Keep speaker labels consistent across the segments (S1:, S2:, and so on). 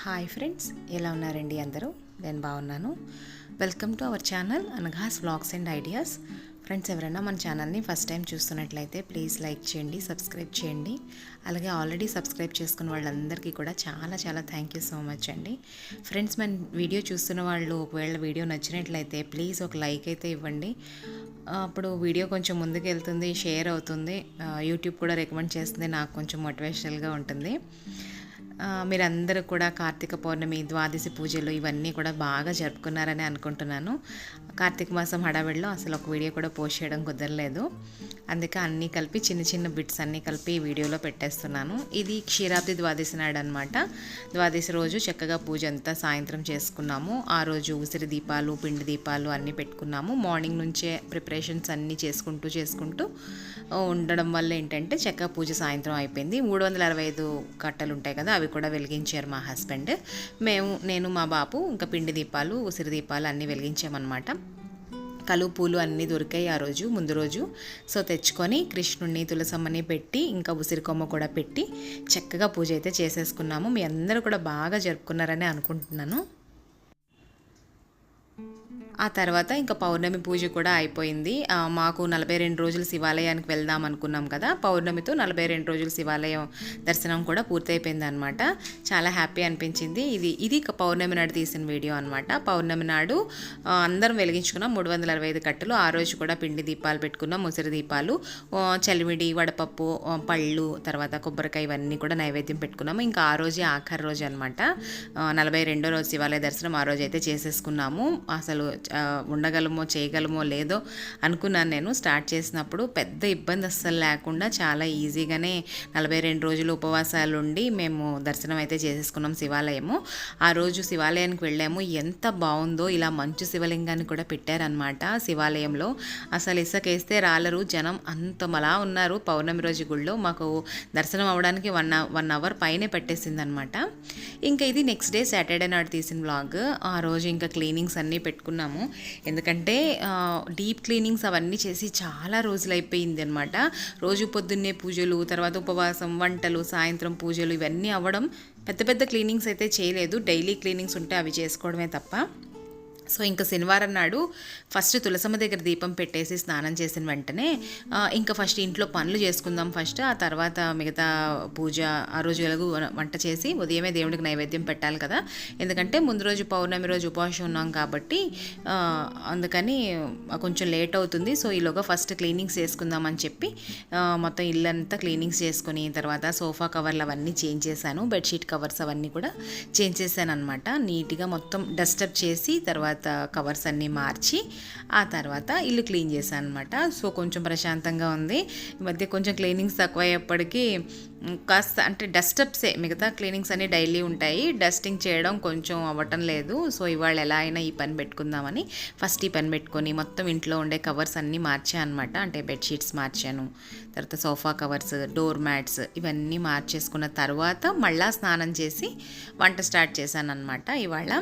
S1: Hi friends ఎలా ఉన్నారండి అందరూ? నేను బాగున్నాను. Welcome to our channel Anagha's vlogs and ideas friends ఎవరైనా మన ఛానల్ని ఫస్ట్ టైం చూస్తున్నట్లయితే ప్లీజ్ లైక్ చేయండి సబ్స్క్రైబ్ చేయండి. అలాగే ఆల్రెడీ సబ్స్క్రైబ్ చేసుకున్న వాళ్ళందరికీ కూడా చాలా చాలా థ్యాంక్ యూ సో మచ్ అండి. ఫ్రెండ్స్ మన వీడియో చూస్తున్న వాళ్ళు ఒకవేళ వీడియో నచ్చినట్లయితే ప్లీజ్ ఒక లైక్ అయితే ఇవ్వండి. Uh, అప్పుడు వీడియో కొంచెం ముందుకు వెళ్తుంది షేర్ అవుతుంది. Uh, యూట్యూబ్ కూడా రికమెండ్ చేస్తుంది నాకు కొంచెం మోటివేషనల్గా ఉంటుంది. మీరందరూ కూడా కార్తీక పౌర్ణమి ద్వాదశి పూజలు ఇవన్నీ కూడా బాగా జరుపుకున్నారని అనుకుంటున్నాను. కార్తీక మాసం హడావిడిలో అసలు ఒక వీడియో కూడా పోస్ట్ చేయడం కుదరలేదు. అందుకే అన్నీ కలిపి చిన్న చిన్న బిట్స్ అన్నీ కలిపి ఈ వీడియోలో పెట్టేస్తున్నాను. ఇది క్షీరాబ్ది ద్వాదశి నాడు అనమాట ద్వాదశి రోజు చక్కగా పూజ అంతా సాయంత్రం చేసుకున్నాము. ఆ రోజు ఉసిరి దీపాలు పిండి దీపాలు అన్నీ పెట్టుకున్నాము. మార్నింగ్ నుంచే ప్రిపరేషన్స్ అన్నీ చేసుకుంటూ చేసుకుంటూ ఉండడం వల్ల ఏంటంటే చక్కగా పూజ సాయంత్రం అయిపోయింది. మూడు వందల అరవై ఐదు కట్టలు ఉంటాయి కదా అవి కూడా వెలిగించారు మా హస్బెండ్. మేము నేను మా బాపు ఇంకా పిండి దీపాలు ఉసిరి దీపాలు అన్నీ వెలిగించామన్నమాట. కలువ పూలు అన్నీ దొరికాయి ఆ రోజు ముందు రోజు. సో తెచ్చుకొని కృష్ణుడిని తులసమ్మని పెట్టి ఇంకా ఉసిరికొమ్మ కూడా పెట్టి చక్కగా పూజ అయితే చేసేసుకున్నాము. మీ అందరూ కూడా బాగా జరుపుకున్నారని అనుకుంటున్నాను. ఆ తర్వాత ఇంకా పౌర్ణమి పూజ కూడా అయిపోయింది. మాకు నలభై రెండు రోజులు శివాలయానికి వెళ్దాం అనుకున్నాం కదా. పౌర్ణమితో నలభై రెండు రోజులు శివాలయం దర్శనం కూడా పూర్తయిపోయింది అనమాట చాలా హ్యాపీ అనిపించింది. ఇది ఇది పౌర్ణమి నాడు తీసిన వీడియో అనమాట పౌర్ణమి నాడు అందరం వెలిగించుకున్నాం. మూడు వందల అరవై ఐదు కట్టలు. ఆ రోజు కూడా పిండి దీపాలు పెట్టుకున్నాం. ముసిరి దీపాలు చలివిడి చలిమిడి వడపప్పు పళ్ళు తర్వాత కొబ్బరికాయ ఇవన్నీ కూడా నైవేద్యం పెట్టుకున్నాము. ఇంకా ఆ రోజే ఆఖరి రోజు అనమాట నలభై రెండో రోజు శివాలయ దర్శనం ఆ రోజు అయితే చేసేసుకున్నాము. అసలు ఉండగలమో చేయగలమో లేదో అనుకున్నాను నేను. స్టార్ట్ చేసినప్పుడు పెద్ద ఇబ్బంది అస్సలు లేకుండా చాలా ఈజీగానే నలభై రెండు రోజులు ఉపవాసాలు ఉండి మేము దర్శనం అయితే చేసేసుకున్నాం శివాలయము. ఆ రోజు శివాలయానికి వెళ్ళాము. ఎంత బాగుందో ఇలా మంచు శివలింగాన్ని కూడా పెట్టారనమాట శివాలయంలో. అసలు ఇసుకేస్తే రాలరు. జనం అంతమలా ఉన్నారు. పౌర్ణమి రోజు గుళ్ళో మాకు దర్శనం అవ్వడానికి వన్ వన్ అవర్ పైనే పెట్టేసిందనమాట ఇంకా ఇది నెక్స్ట్ డే సాటర్డే నాడు తీసిన బ్లాగ్ ఆ రోజు ఇంకా క్లీనింగ్స్ అన్నీ పెట్టుకున్నాము. ఎందుకంటే డీప్ క్లీనింగ్స్ అవన్నీ చేసి చాలా రోజులు అయిపోయింది అనమాట రోజు పొద్దున్నే పూజలు తర్వాత ఉపవాసం వంటలు సాయంత్రం పూజలు ఇవన్నీ అవ్వడం పెద్ద పెద్ద క్లీనింగ్స్ అయితే చేయలేదు. డైలీ క్లీనింగ్స్ ఉంటే అవి చేసుకోవడమే తప్ప. సో ఇంకా శనివారం నాడు ఫస్ట్ తులసమ్మ దగ్గర దీపం పెట్టేసి స్నానం చేసిన వెంటనే ఇంకా ఫస్ట్ ఇంట్లో పనులు చేసుకుందాం ఫస్ట్ ఆ తర్వాత మిగతా పూజ ఆ రోజు ఎలాగూ వంట చేసి ఉదయమే దేవుడికి నైవేద్యం పెట్టాలి కదా. ఎందుకంటే ముందు రోజు పౌర్ణమి రోజు ఉపవాసం ఉన్నాం కాబట్టి అందుకని కొంచెం లేట్ అవుతుంది. సో ఈలోగా ఫస్ట్ క్లీనింగ్స్ చేసుకుందామని చెప్పి మొత్తం మొత్తం ఇల్లంతా క్లీనింగ్స్ చేసుకుని తర్వాత సోఫా కవర్లు అవన్నీ చేంజ్ చేశాను. బెడ్షీట్ కవర్స్ అవన్నీ కూడా చేంజ్ చేశాను అనమాట నీట్గా మొత్తం డస్టప్ చేసి తర్వాత తర్వాత కవర్స్ అన్నీ మార్చి ఆ తర్వాత ఇల్లు క్లీన్ చేశాను అనమాట సో కొంచెం ప్రశాంతంగా ఉంది. ఈ మధ్య కొంచెం క్లీనింగ్స్ తక్కువ అయ్యేప్పటికీ కాస్త అంటే డస్టప్సే మిగతా క్లీనింగ్స్ అన్నీ డైలీ ఉంటాయి. డస్టింగ్ చేయడం కొంచెం అవ్వటం లేదు. సో ఇవాళ ఎలా అయినా ఈ పని పెట్టుకుందామని ఫస్ట్ ఈ పని పెట్టుకొని మొత్తం ఇంట్లో ఉండే కవర్స్ అన్నీ మార్చాను అనమాట అంటే బెడ్షీట్స్ మార్చాను. తర్వాత సోఫా కవర్స్ డోర్ మ్యాట్స్ ఇవన్నీ మార్చేసుకున్న తర్వాత మళ్ళా స్నానం చేసి వంట స్టార్ట్ చేశాను అనమాట ఇవాళ.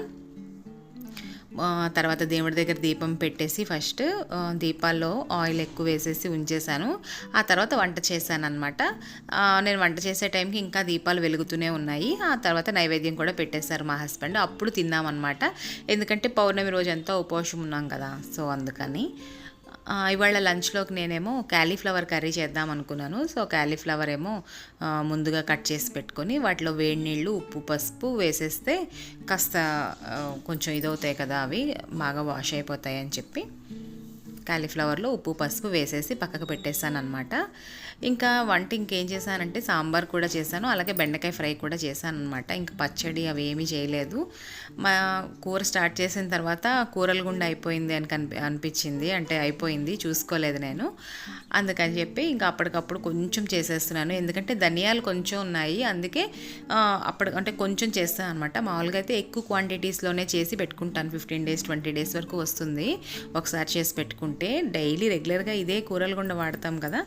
S1: తర్వాత దేవుడి దగ్గర దీపం పెట్టేసి ఫస్ట్ దీపాల్లో ఆయిల్ ఎక్కువ వేసేసి ఉంచేసాను ఆ తర్వాత వంట చేశాను అనమాట నేను వంట చేసే టైంకి ఇంకా దీపాలు వెలుగుతూనే ఉన్నాయి. ఆ తర్వాత నైవేద్యం కూడా పెట్టేశారు మా హస్బెండ్. అప్పుడు తిన్నామన్నమాట. ఎందుకంటే పౌర్ణమి రోజు అంతా ఉపవాసం ఉన్నాం కదా సో అందుకని. ఇవాళ లంచ్లోకి నేనేమో క్యాలీఫ్లవర్ కర్రీ చేద్దాం అనుకున్నాను. సో క్యాలీఫ్లవర్ ఏమో ముందుగా కట్ చేసి పెట్టుకొని వాటిలో వేడి నీళ్ళు ఉప్పు పసుపు వేసేస్తే కాస్త కొంచెం ఇదవుతాయి కదా అవి బాగా వాష్ అయిపోతాయి అని చెప్పి కాలీఫ్లవర్లో ఉప్పు పసుపు వేసేసి పక్కకు పెట్టేశాను అనమాట ఇంకా వంట ఇంకేం చేశానంటే సాంబార్ కూడా చేశాను అలాగే బెండకాయ ఫ్రై కూడా చేశాను అనమాట ఇంకా పచ్చడి అవి ఏమీ చేయలేదు. మా కూర స్టార్ట్ చేసిన తర్వాత కూరల గుండా అయిపోయింది అని కనిపి అనిపించింది. అంటే అయిపోయింది చూసుకోలేదు నేను. అందుకని చెప్పి ఇంకా అప్పటికప్పుడు కొంచెం చేసేస్తున్నాను. ఎందుకంటే ధనియాలు కొంచెం ఉన్నాయి. అందుకే అప్పుడు అప్పటి అంటే కొంచెం చేస్తాను అనమాట మామూలుగా అయితే ఎక్కువ క్వాంటిటీస్లోనే చేసి పెట్టుకుంటాను. ఫిఫ్టీన్ డేస్ ట్వంటీ డేస్ వరకు వస్తుంది. ఒకసారి చేసి పెట్టుకుంటాను అంటే డైలీ రెగ్యులర్గా ఇదే కూరలు గుండా వాడతాం కదా.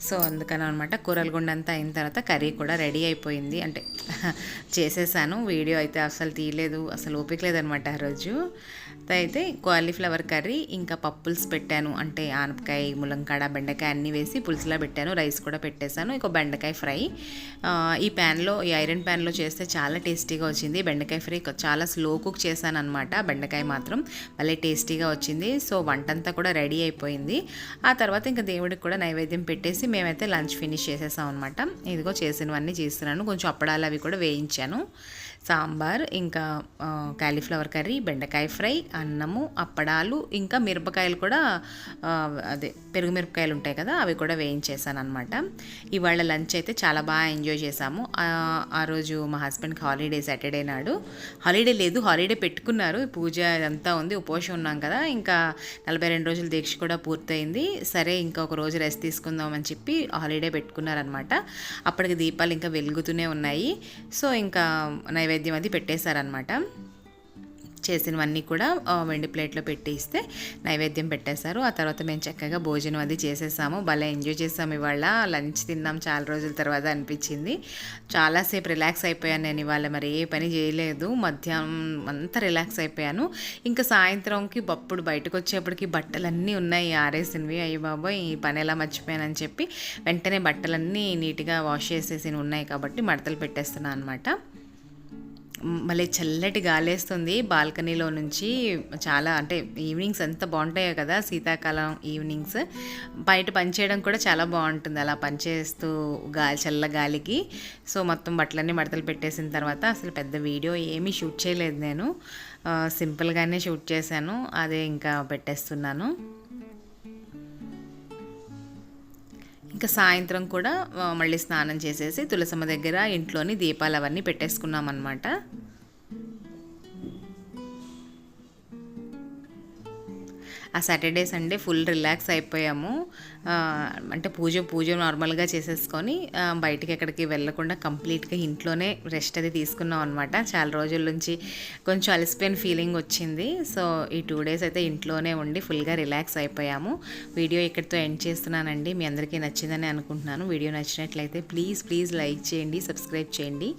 S1: సో అందుకని అనమాట కూరల అంతా అయిన తర్వాత కర్రీ కూడా రెడీ అయిపోయింది. అంటే చేసేసాను. వీడియో అయితే అసలు తీయలేదు. అసలు ఓపిక లేదనమాట ఆ రోజు. అయితే కాలీఫ్లవర్ కర్రీ ఇంకా పప్పుల్స్ పెట్టాను. అంటే ఆనపకాయ ములంకాడ బెండకాయ అన్నీ వేసి పులుసులా పెట్టాను. రైస్ కూడా పెట్టేశాను. ఇంకో బెండకాయ ఫ్రై. ఈ ప్యాన్లో ఈ ఐరన్ ప్యాన్లో చేస్తే చాలా టేస్టీగా వచ్చింది. బెండకాయ ఫ్రై చాలా స్లో కుక్ చేశాను అనమాట బెండకాయ మాత్రం భలే టేస్టీగా వచ్చింది. సో వంటంతా కూడా రెడీ అయిపోయింది. ఆ తర్వాత ఇంకా దేవుడికి కూడా నైవేద్యం పెట్టేసి మేమైతే లంచ్ ఫినిష్ చేసేసాం అనమాట ఇదిగో చేసినవన్నీ చేస్తున్నాను. కొంచెం అప్పడాలు అవి కూడా వేయించాను. సాంబార్ ఇంకా క్యాలీఫ్లవర్ కాలీఫ్లవర్ కర్రీ బెండకాయ ఫ్రై అన్నము అప్పడాలు ఇంకా మిరపకాయలు కూడా అదే పెరుగు మిరపకాయలు ఉంటాయి కదా అవి కూడా వేయించేసాను అనమాట ఇవాళ లంచ్ అయితే చాలా బాగా ఎంజాయ్ చేసాము ఆ, రోజు మా హస్బెండ్కి హాలిడే సాటర్డే నాడు. హాలిడే లేదు హాలిడే పెట్టుకున్నారు. పూజ అంతా ఉంది ఉపవాసం ఉన్నాం కదా ఇంకా నలభై రెండు రోజుల దీక్ష కూడా పూర్తయింది. సరే ఇంకా ఒక రోజు రెస్ట్ తీసుకుందామని చెప్పి హాలిడే పెట్టుకున్నారనమాట అప్పటికి దీపాలు ఇంకా వెలుగుతూనే ఉన్నాయి. సో ఇంకా నైవేద్యం అది పెట్టేశారనమాట చేసినవన్నీ కూడా వెండి ప్లేట్లో పెట్టి ఇస్తే నైవేద్యం పెట్టేశారు. ఆ తర్వాత మేము చక్కగా భోజనం అది చేసేసాము. భలే ఎంజాయ్ చేసాము ఇవాళ. లంచ్ తిన్నాం చాలా రోజుల తర్వాత అనిపించింది. చాలాసేపు రిలాక్స్ అయిపోయాను నేను ఇవాళ. మరి ఏ పని చేయలేదు. మధ్యాహ్నం అంతా రిలాక్స్ అయిపోయాను. ఇంకా సాయంత్రంకి అప్పుడు బయటకు వచ్చేప్పటికి బట్టలన్నీ ఉన్నాయి. ఆరేసినవి. అయ్యి బాబోయ్ ఈ పని ఎలా మర్చిపోయానని చెప్పి వెంటనే బట్టలన్నీ నీట్గా వాష్ చేసేసి ఉన్నాయి కాబట్టి మడతలు పెట్టేస్తున్నాను అనమాట మళ్ళీ చల్లటి గాలేస్తుంది. బాల్కనీలో నుంచి చాలా అంటే ఈవినింగ్స్ ఎంత బాగుంటాయో కదా శీతాకాలం ఈవినింగ్స్. బయట పనిచేయడం కూడా చాలా బాగుంటుంది. అలా పనిచేస్తూ గాలి చల్ల గాలికి. సో మొత్తం బట్టలన్నీ మడతలు పెట్టేసిన తర్వాత అసలు పెద్ద వీడియో ఏమీ షూట్ చేయలేదు నేను. సింపుల్గానే షూట్ చేశాను. అదే ఇంకా పెట్టేస్తున్నాను. ఇంకా సాయంత్రం కూడా మళ్ళీ స్నానం చేసేసి తులసమ్మ దగ్గర ఇంట్లోని దీపాలు అవన్నీ పెట్టేసుకున్నాం అనమాట ఆ సాటర్డే సండే ఫుల్ రిలాక్స్ అయిపోయాము. అంటే పూజ పూజ నార్మల్గా చేసేసుకొని బయటికి ఎక్కడికి వెళ్ళకుండా కంప్లీట్గా ఇంట్లోనే రెస్ట్ అది తీసుకున్నాం అనమాట చాలా రోజుల నుంచి కొంచెం అలసిపోయిన ఫీలింగ్ వచ్చింది. సో ఈ టూ డేస్ అయితే ఇంట్లోనే ఉండి ఫుల్గా రిలాక్స్ అయిపోయాము. వీడియో ఇక్కడితో ఎండ్ చేస్తున్నానండి. మీ అందరికీ నచ్చిందని అనుకుంటున్నాను. వీడియో నచ్చినట్లయితే ప్లీజ్ ప్లీజ్ లైక్ చేయండి సబ్స్క్రైబ్ చేయండి.